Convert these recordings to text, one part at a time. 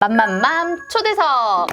맘맘맘 초대석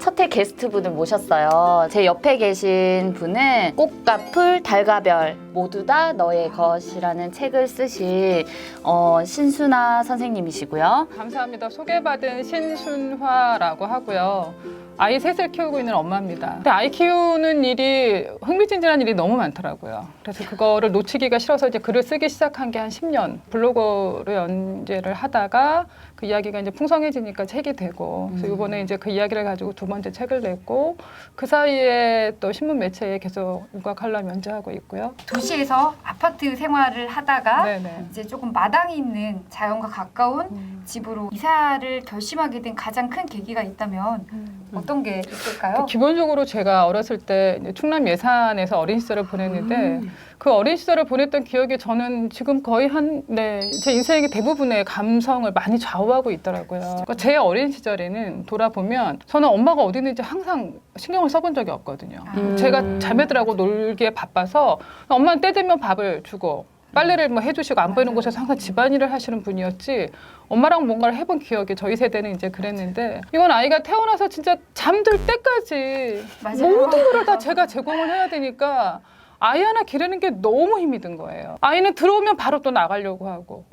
첫회 게스트분을 모셨어요. 제 옆에 계신 분은 꽃과 풀, 달과 별 모두 다 너의 것이라는 책을 쓰신 어, 신순아 선생님이시고요. 감사합니다. 소개받은 신순화라고 하고요. 아이 셋을 키우고 있는 엄마입니다. 근데 아이 키우는 일이 흥미진진한 일이 너무 많더라고요. 그래서 그거를 놓치기가 싫어서 이제 글을 쓰기 시작한 게 한 10년. 블로그를 연재를 하다가 그 이야기가 이제 풍성해지니까 책이 되고 그래서 이번에 이제 그 이야기를 가지고 두 번째 책을 냈고 그 사이에 또 신문 매체에 계속 육아 칼럼 연재하고 있고요. 도시 에서 아파트 생활을 하다가 네네. 이제 조금 마당이 있는 자연과 가까운 음. 집으로 이사를 결심하게 된 가장 큰 계기가 있다면 어떤 게 있을까요? 기본적으로 제가 어렸을 때 충남 예산에서 어린 시절을 보냈는데 음. 그 어린 시절을 보냈던 기억이 저는 지금 거의 한 네 제 인생의 대부분의 감성을 많이 좌우하고 있더라고요. 그러니까 제 어린 시절에는 돌아보면 저는 엄마가 어디 있는지 항상 신경을 써본 적이 없거든요. 음. 제가 자매들하고 놀기에 바빠서 엄마는 때 되면 밥을 주고 빨래를 뭐 해주시고 안 보이는. 곳에서 항상 집안일을 하시는 분이었지 엄마랑 뭔가를 해본 기억이 저희 세대는 이제 그랬는데 이건 아이가 태어나서 진짜 잠들 때까지 맞아요. 모든 걸다 제가 제공을 해야 되니까 아이 하나 기르는 게 너무 힘이 든 거예요. 아이는 들어오면 바로 또 나가려고 하고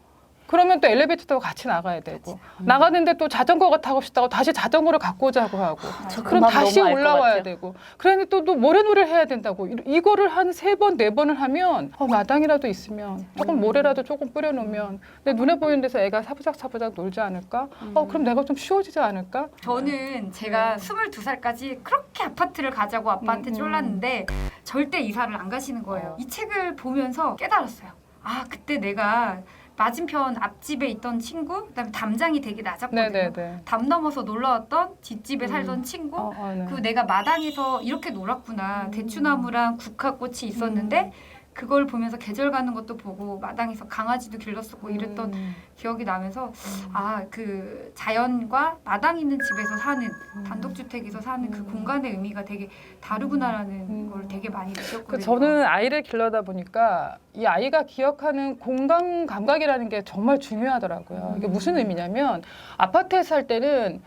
그러면 또 엘리베이터 타고 같이 나가야 되고. 나가는데 또 자전거가 타고 싶다고 다시 자전거를 갖고 오자고 하고. 저 그럼 다시 올라와야. 되고. 그랬는데 또, 또 모래놀이를 해야 된다고. 이- 이거를 한 세 번 네 번을 하면 어, 마당이라도 있으면 조금 모래라도 조금 뿌려놓으면 내 눈에 보이는 데서 애가 사부작 사부작 놀지 않을까? 어 그럼 내가 좀 쉬워지지 않을까? 저는 제가 22살까지 그렇게 아파트를 가자고 아빠한테 음, 음. 쫄랐는데 절대 이사를 안 가시는 거예요. 이 책을 보면서 깨달았어요. 아, 그때 내가 맞은편 앞집에 있던 친구, 그다음에 담장이 되게 낮았거든요. 네네네 담 넘어서 놀러 왔던 뒷집에 살던 친구, 어, 어, 네. 그리고 내가 마당에서 이렇게 놀았구나. 음. 대추나무랑 국화꽃이 있었는데 그걸 보면서 계절 가는 것도 보고 마당에서 강아지도 길렀었고 이랬던 음. 기억이 나면서 아 그 자연과 마당 있는 집에서 사는 음. 단독주택에서 사는 그 음. 공간의 의미가 되게 다르구나라는 음. 걸 되게 많이 느꼈거든요. 그 저는 아이를 길러다 보니까 이 아이가 기억하는 공간 감각이라는 게 정말 중요하더라고요. 이게 무슨 의미냐면 아파트에 살 때는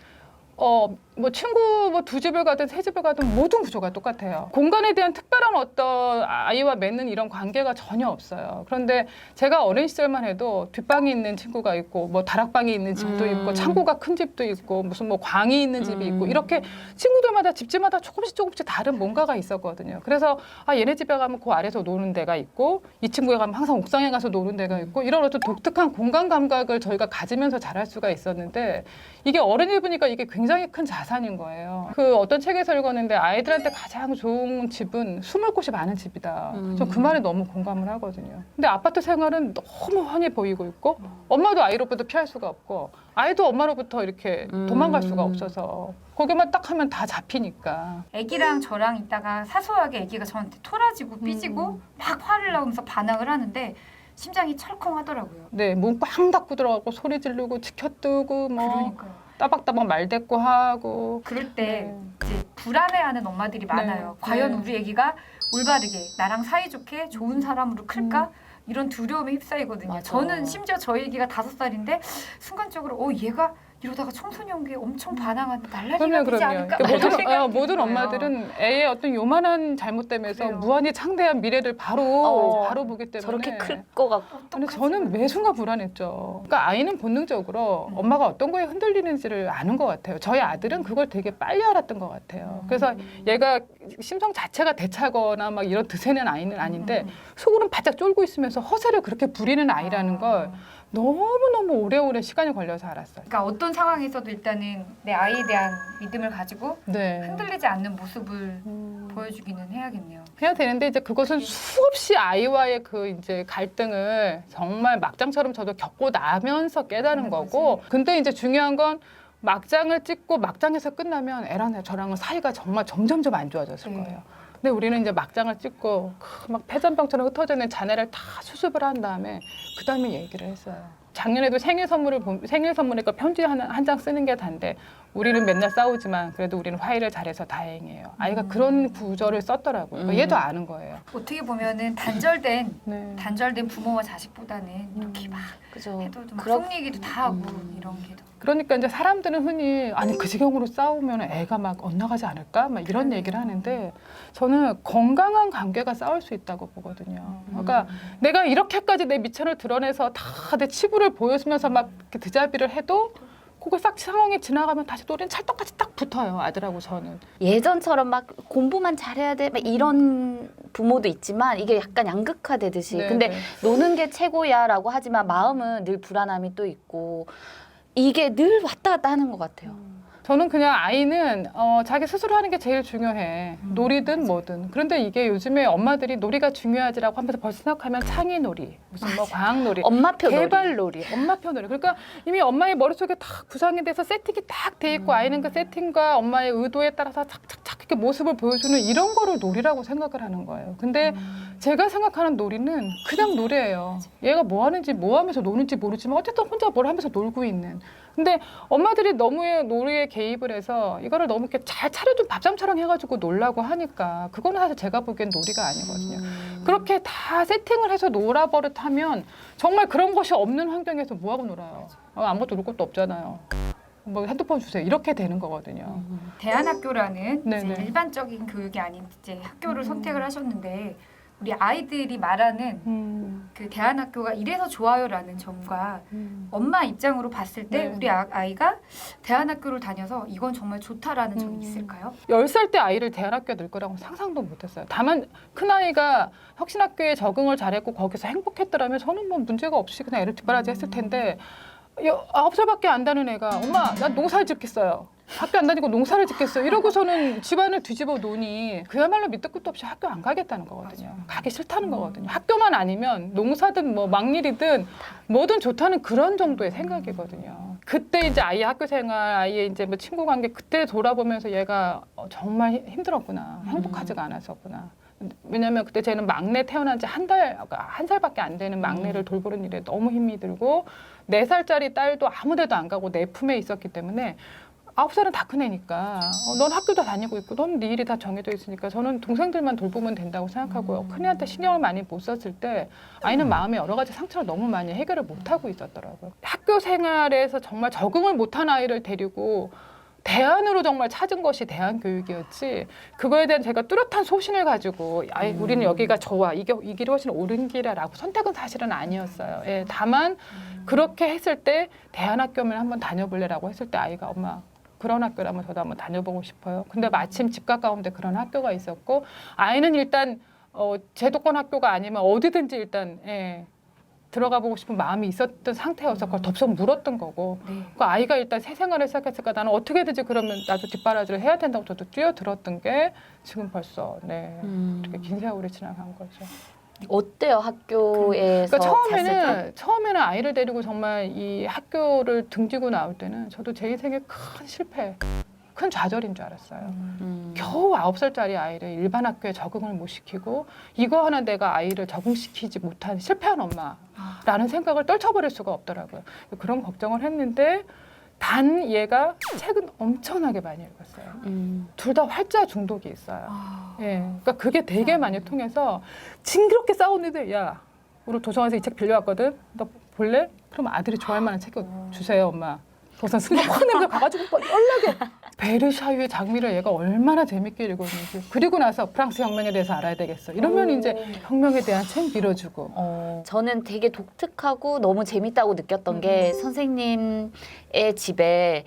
어 뭐 친구 뭐 두 집을 가든 세 집을 가든 모든 구조가 똑같아요. 공간에 대한 특별한 어떤 아이와 맺는 이런 관계가 전혀 없어요. 그런데 제가 어린 시절만 해도 뒷방에 있는 친구가 있고 뭐 다락방에 있는 집도 음. 있고 창고가 큰 집도 있고 무슨 뭐 광이 있는 집이 있고 음. 이렇게 친구들마다 집집마다 조금씩 조금씩 다른 뭔가가 있었거든요. 그래서 아 얘네 집에 가면 그 아래서 노는 데가 있고 이 친구에 가면 항상 옥상에 가서 노는 데가 있고 이런 어떤 독특한 공간 감각을 저희가 가지면서 자랄 수가 있었는데 이게 어른이 보니까 이게 굉장히 큰 자 산인 거예요. 그 어떤 책에서 읽었는데 아이들한테 가장 좋은 집은 숨을 곳이 많은 집이다. 음. 전그 말에 너무 공감을 하거든요. 근데 아파트 생활은 너무 훤히 보이고 있고 엄마도 아이로부터 피할 수가 없고 아이도 엄마로부터 이렇게 음. 도망갈 수가 없어서 거기만 딱 하면 다 잡히니까. 애기랑 저랑 있다가 사소하게 애기가 저한테 토라지고 삐지고 음. 막 화를 내면서 반항을 하는데 심장이 철컹하더라고요. 네, 문 꽝 닫고 들어가고 소리 지르고 지켜뜨고 뭐 그러니까요. 따박따박 말대꾸 하고. 그럴 때 네. 이제 불안해하는 엄마들이 많아요. 네. 과연 네. 우리 애기가 올바르게 나랑 사이좋게 좋은 사람으로 클까? 이런 두려움에 휩싸이거든요. 음. 맞아. 저는 심지어 저희 애기가 다섯 살인데 순간적으로 어 얘가 이러다가 청소년기에 엄청 반항하는데 날라리가 되지. 않을까? 그러니까 모든, 생각이 어, 모든. 엄마들은 애의 어떤 요만한 잘못 때문에서 그래요. 무한히 창대한 미래를 바로 어, 바로 보기 때문에 저렇게 클 것 같고 근데? 저는 매 순간 불안했죠. 그러니까 아이는 본능적으로 음. 엄마가 어떤 거에 흔들리는지를 아는 것 같아요. 저희 아들은 그걸 되게 빨리 알았던 것 같아요. 그래서 얘가 심성 자체가 대차거나 막 이런 드세는 아이는 아닌데 음. 속으로는 바짝 쫄고 있으면서 허세를 그렇게 부리는 아이라는 걸 너무너무 오래오래 시간이 걸려서 알았어요. 그러니까 어떤 상황에서도 일단은 내 아이에 대한 믿음을 가지고 네. 흔들리지 않는 모습을 음. 보여주기는 해야겠네요. 해야 되는데 이제 그것은 수없이 아이와의 그 이제 갈등을 정말 막장처럼 저도 겪고 나면서 깨달은 네, 거고 근데 이제 중요한 건 막장을 찍고 막장에서 끝나면 애랑 저랑은 사이가 정말 점점점 안 좋아졌을 네. 거예요. 근데 우리는 이제 막장을 찍고 그막 폐전병처럼 흩어져 있는 자네를 다 수습을 한 다음에 그 다음에 얘기를 했어요. 작년에도 생일 선물을 보- 생일 선물에 그 편지 한 장 쓰는 게 단데 우리는 맨날 싸우지만 그래도 우리는 화해를 잘해서 다행이에요. 아이가 음. 그런 구절을 썼더라고요. 그러니까 음. 얘도 아는 거예요. 어떻게 보면은 단절된 네. 단절된 부모와 자식보다는 이렇게 막 그죠. 해도 막 그렇- 속 얘기도 다 하고 음. 이런 게 더. 그러니까 이제 사람들은 흔히 아니 그 지경으로 싸우면 애가 막 엇나가지 않을까? 막 이런 얘기를 하는데 저는 건강한 관계가 싸울 수 있다고 보거든요. 그러니까 내가 이렇게까지 내 미천을 드러내서 다 내 치부를 보여주면서 막 이렇게 드자비를 해도 그거 싹 상황이 지나가면 다시 노래는 찰떡같이 딱 붙어요 아들하고 저는. 예전처럼 막 공부만 잘해야 돼, 막 이런 부모도 있지만 이게 약간 양극화되듯이. 네, 근데 네. 노는 게 최고야라고 하지만 마음은 늘 불안함이 또 있고 이게 늘 왔다 갔다 하는 것 같아요. 저는 그냥 아이는 어, 자기 스스로 하는 게 제일 중요해. 음, 놀이든 뭐든. 그런데 이게 요즘에 엄마들이 놀이가 중요하지라고 하면서 벌써 생각하면 창의 놀이, 무슨 뭐 과학 놀이, 엄마표 놀이. 개발 놀이, 엄마표 놀이. 그러니까 이미 엄마의 머릿속에 딱 구상이 돼서 세팅이 딱 돼 있고 아이는 그 세팅과 엄마의 의도에 따라서 착착착 이렇게 모습을 보여주는 이런 거를 놀이라고 생각을 하는 거예요. 근데 제가 생각하는 놀이는 그냥 놀이예요. 얘가 뭐 하는지 뭐 하면서 노는지 모르지만 어쨌든 혼자 뭘 하면서 놀고 있는. 근데 엄마들이 너무 놀이에 개입을 해서 이거를 너무 이렇게 잘 차려준 밥상처럼 해가지고 놀라고 하니까 그거는 사실 제가 보기엔 놀이가 아니거든요. 음. 그렇게 다 세팅을 해서 놀아 버릇하면 정말 그런 것이 없는 환경에서 뭐 하고 놀아요? 어, 아무것도 놀 것도 없잖아요. 뭐 핸드폰 주세요. 이렇게 되는 거거든요. 대안학교라는 이제 네네. 일반적인 교육이 아닌 이제 학교를 음. 선택을 하셨는데 우리 아이들이 말하는 음, 그 대안학교가 이래서 좋아요라는 점과 음. 엄마 입장으로 봤을 때 네. 우리 아, 아이가 대안학교를 다녀서 이건 정말 좋다라는 점이 음. 있을까요? 열살때 아이를 대안학교에 넣을 거라고 상상도 못 했어요. 다만 큰아이가 혁신학교에 적응을 잘했고 거기서 행복했더라면 저는 뭐 문제가 없이 그냥 애를 뒷바라지 했을 텐데 여- 아홉 살밖에 안 되는 애가 엄마 난 농사를 짓겠어요. 학교 안 다니고 농사를 짓겠어요. 이러고서는 집안을 뒤집어 놓으니 그야말로 밑도 끝도 없이 학교 안 가겠다는 거거든요. 가기 싫다는 거거든요. 학교만 아니면 농사든 뭐 막일이든 뭐든 좋다는 그런 정도의 생각이거든요. 그때 이제 아이 학교 생활, 아이의 이제 뭐 친구 관계 그때 돌아보면서 얘가 어, 정말 힘- 힘들었구나, 행복하지가 않았었구나. 왜냐면 그때 쟤는 막내 태어난 지 한 달, 그러니까 한 살밖에 안 되는 막내를 돌보는 일에 너무 힘이 들고 네 살짜리 딸도 아무 데도 안 가고 내 품에 있었기 때문에 아홉 살은 다 큰 애니까 어, 넌 학교도 다니고 있고 넌 네 일이 다 정해져 있으니까 저는 동생들만 돌보면 된다고 생각하고요. 큰애한테 신경을 많이 못 썼을 때 아이는 마음에 여러 가지 상처를 너무 많이 해결을 못 하고 있었더라고요. 학교 생활에서 정말 적응을 못한 아이를 데리고 대안으로 정말 찾은 것이 대안 교육이었지 그거에 대한 제가 뚜렷한 소신을 가지고 아이 우리는 여기가 좋아 이게 이 길이 훨씬 옳은 길이라고 선택은 사실은 아니었어요. 예, 다만 그렇게 했을 때 대안학교면 한번 다녀볼래라고 했을 때 아이가 엄마 그런 학교라면 저도 한번 다녀보고 싶어요. 근데 마침 집 가까운데 그런 학교가 있었고 아이는 일단 어, 제도권 학교가 아니면 어디든지 일단 예, 들어가 보고 싶은 마음이 있었던 상태여서 그걸 덥석 물었던 거고 네. 그 아이가 일단 새 생활을 시작했으니까 나는 어떻게든지 그러면 나도 뒷바라지를 해야 된다고 저도 뛰어들었던 게 지금 벌써 네 음. 이렇게 긴 세월이 지나간 거죠. 어때요 학교에서 그러니까? 처음에는 처음에는 아이를 데리고 정말 이 학교를 등지고 나올 때는 저도 제 인생의 큰 실패, 큰 좌절인 줄 알았어요. 음. 겨우 아홉 살짜리 아이를 일반 학교에 적응을 못 시키고 이거 하나 내가 아이를 적응시키지 못한 실패한 엄마라는 생각을 떨쳐버릴 수가 없더라고요. 그런 걱정을 했는데 단 얘가 책은 엄청나게 많이 읽었어요. 음. 둘 다 활자 중독이 있어요. 아, 예, 그러니까 그게 되게 많이 통해서 징그럽게 싸우는데 야, 우리 도서관에서 이 책 빌려왔거든. 너 볼래? 그럼 아들이 좋아할 만한 책 주세요, 엄마. 도서관 승객 확 내면서 가가지고 막 연락해. 베르샤유의 장미를 얘가 얼마나 재밌게 읽었는지. 그리고 나서 프랑스 혁명에 대해서 알아야 되겠어. 이러면 이제 혁명에 대한 책 밀어주고. 어, 저는 되게 독특하고 너무 재밌다고 느꼈던 게 선생님의 집에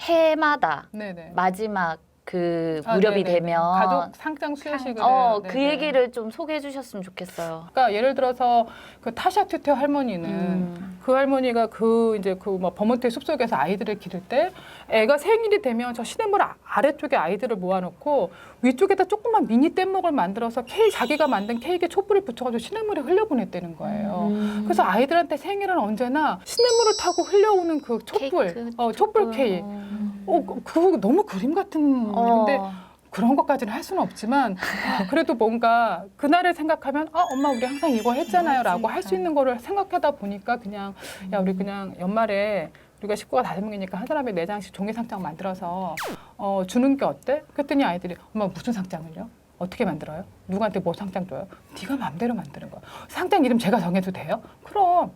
해마다 네네. 마지막 그 아, 무렵이 네네. 되면 가족 상장 수여식을 어. 그. 얘기를 좀 소개해 주셨으면 좋겠어요. 그러니까 예를 들어서 그 타샤 튜테 할머니는 음. 그 할머니가 그 이제 그뭐 버몬트의 숲속에서 아이들을 기를 때 애가 생일이 되면 저 시냇물 아- 아래쪽에 아이들을 모아놓고 위쪽에다 조그만 미니 뗏목을 만들어서 케이크 자기가 만든 케이크에 촛불을 붙여가지고 시냇물에 흘려보냈다는 거예요. 음. 그래서 아이들한테 생일은 언제나 시냇물을 타고 흘려오는 그 촛불, 케이크, 어, 촛불 케이크. 음. 어, 그- 그거 너무 그림 같은. 어. 근데 그런 것까지는 할 수는 없지만 아, 그래도 뭔가 그날을 생각하면 아 엄마 우리 항상 이거 했잖아요라고 할 수 있는 거를 생각하다 보니까 그냥 야 우리 그냥 연말에 우리가 식구가 다섯 명이니까 한 사람이 네 장씩 종이 상장 만들어서 어, 주는 게 어때? 그랬더니 아이들이 엄마 무슨 상장을요? 어떻게 만들어요? 누구한테 뭐 상장 줘요? 네가 마음대로 만드는 거야. 상장 이름 제가 정해도 돼요? 그럼.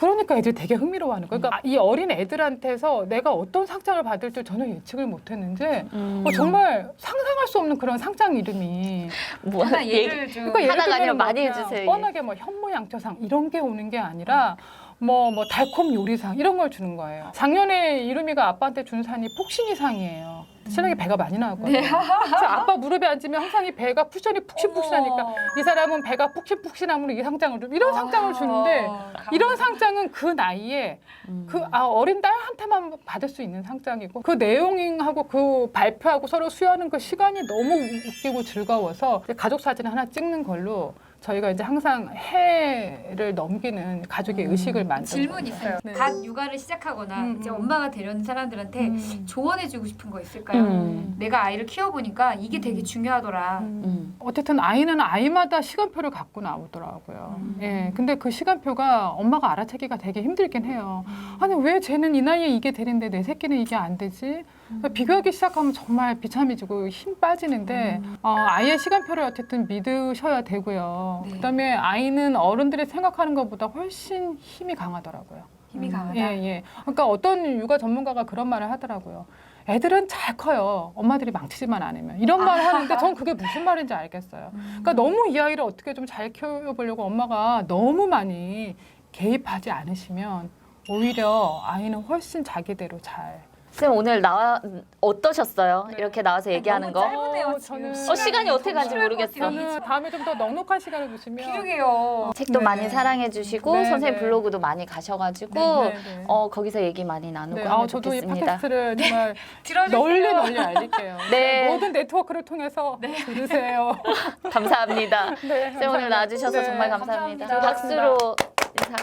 그러니까 애들이 되게 흥미로워하는 거예요. 그러니까 이 어린 애들한테서 내가 어떤 상장을 받을지 전혀 예측을 못했는지 음. 어, 정말 상상할 수 없는 그런 상장 이름이 뭐 하나 얘기- 예를 좀 그러니까 예를 하나가 아니라 뭐 많이 그냥 해주세요, 뻔하게 뭐 현모양처상 이런 게 오는 게 아니라 뭐 뭐 달콤 요리상 이런 걸 주는 거예요. 작년에 이루미가 아빠한테 준 상이 폭신이상이에요. 신랑이 배가 많이 나왔거든요. 네. 그래서 아빠 무릎에 앉으면 항상 이 배가 쿠션이 푹신푹신하니까 어머. 이 사람은 배가 푹신푹신하면 이 상장을 좀 이런 상장을 주는데 어, 이런 상장은 그 나이에 음. 그 아, 어린 딸한테만 받을 수 있는 상장이고 그 내용하고 그 발표하고 서로 수여하는 그 시간이 너무 웃기고 즐거워서 가족 사진 하나 찍는 걸로 저희가 이제 항상 해를 넘기는 가족의 음. 의식을 만든 질문. 있어요. 네. 갓 육아를 시작하거나 음, 이제 음. 엄마가 되려는 사람들한테 음. 조언해주고 싶은 거 있을까요? 음. 내가 아이를 키워보니까 이게 되게 중요하더라. 음. 어쨌든 아이는 아이마다 시간표를 갖고 나오더라고요. 음. 예. 근데 그 시간표가 엄마가 알아채기가 되게 힘들긴 해요. 아니 왜 쟤는 이 나이에 이게 되는데 내 새끼는 이게 안 되지? 비교하기 시작하면 정말 비참해지고 힘 빠지는데 어, 아이의 시간표를 어쨌든 믿으셔야 되고요. 네. 그다음에 아이는 어른들이 생각하는 것보다 훨씬 힘이 강하더라고요. 힘이 강하다. 예, 예. 그러니까 어떤 육아 전문가가 그런 말을 하더라고요. 애들은 잘 커요. 엄마들이 망치지만 않으면. 이런 말을 하는데 전 그게 무슨 말인지 알겠어요. 그러니까 너무 이 아이를 어떻게 좀 잘 키워보려고 엄마가 너무 많이 개입하지 않으시면 오히려 아이는 훨씬 자기대로 잘. 쌤 오늘 나와 어떠셨어요? 네. 이렇게 나와서 얘기하는 거? 너무 짧으네요, 어, 지금. 저는- 어, 시간이 어떻게 가는지 모르겠어. 저는 다음에 좀 더 넉넉한 시간을 주시면. 기르게요. 책도 네. 많이 사랑해 주시고 네, 선생님 네. 블로그도 많이 가셔가지고 네, 네, 네. 어 거기서 얘기 많이 나누고 네, 하면 아, 저도 이 좋겠습니다. 팟캐스트를 정말 들어주세요. 널리 널리 알릴게요. 네. 모든 네트워크를 통해서 들으세요. 감사합니다. 네, 쌤 오늘 나와주셔서 네. 정말 감사합니다. 감사합니다. 박수로 인사.